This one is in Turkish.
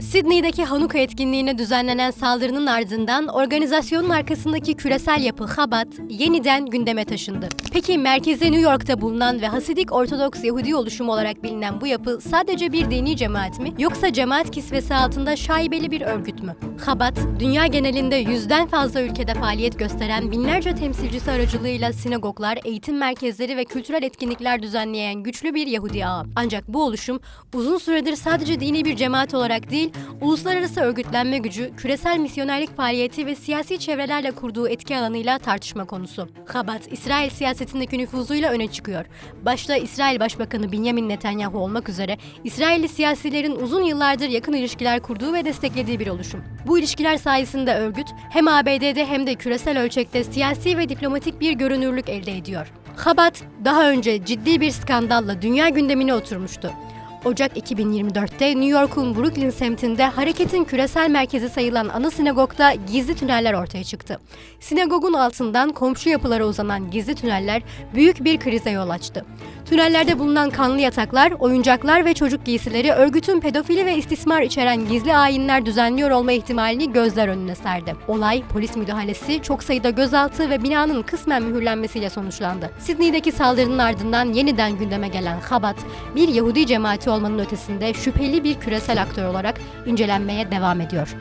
Sydney'deki Hanuka etkinliğine düzenlenen saldırının ardından organizasyonun arkasındaki küresel yapı Chabad yeniden gündeme taşındı. Peki merkezi New York'ta bulunan ve Hasidik Ortodoks Yahudi oluşumu olarak bilinen bu yapı sadece bir dini cemaat mi yoksa cemaat kisvesi altında şaibeli bir örgüt mü? Chabad, dünya genelinde yüzden fazla ülkede faaliyet gösteren binlerce temsilcisi aracılığıyla sinagoglar, eğitim merkezleri ve kültürel etkinlikler düzenleyen güçlü bir Yahudi ağı. Ancak bu oluşum uzun süredir sadece dini bir cemaat olarak değil, uluslararası örgütlenme gücü, küresel misyonerlik faaliyeti ve siyasi çevrelerle kurduğu etki alanıyla tartışma konusu. Chabad, İsrail siyasetindeki nüfuzuyla öne çıkıyor. Başta İsrail Başbakanı Benjamin Netanyahu olmak üzere İsrailli siyasilerin uzun yıllardır yakın ilişkiler kurduğu ve desteklediği bir oluşum. Bu ilişkiler sayesinde örgüt hem ABD'de hem de küresel ölçekte siyasi ve diplomatik bir görünürlük elde ediyor. Chabad daha önce ciddi bir skandalla dünya gündemine oturmuştu. Ocak 2024'te New York'un Brooklyn semtinde hareketin küresel merkezi sayılan ana sinagogda gizli tüneller ortaya çıktı. Sinagogun altından komşu yapılara uzanan gizli tüneller büyük bir krize yol açtı. Tünellerde bulunan kanlı yataklar, oyuncaklar ve çocuk giysileri örgütün pedofili ve istismar içeren gizli ayinler düzenliyor olma ihtimalini gözler önüne serdi. Olay, polis müdahalesi, çok sayıda gözaltı ve binanın kısmen mühürlenmesiyle sonuçlandı. Sydney'deki saldırının ardından yeniden gündeme gelen Chabad, bir Yahudi cemaati olmanın ötesinde şüpheli bir küresel aktör olarak incelenmeye devam ediyor.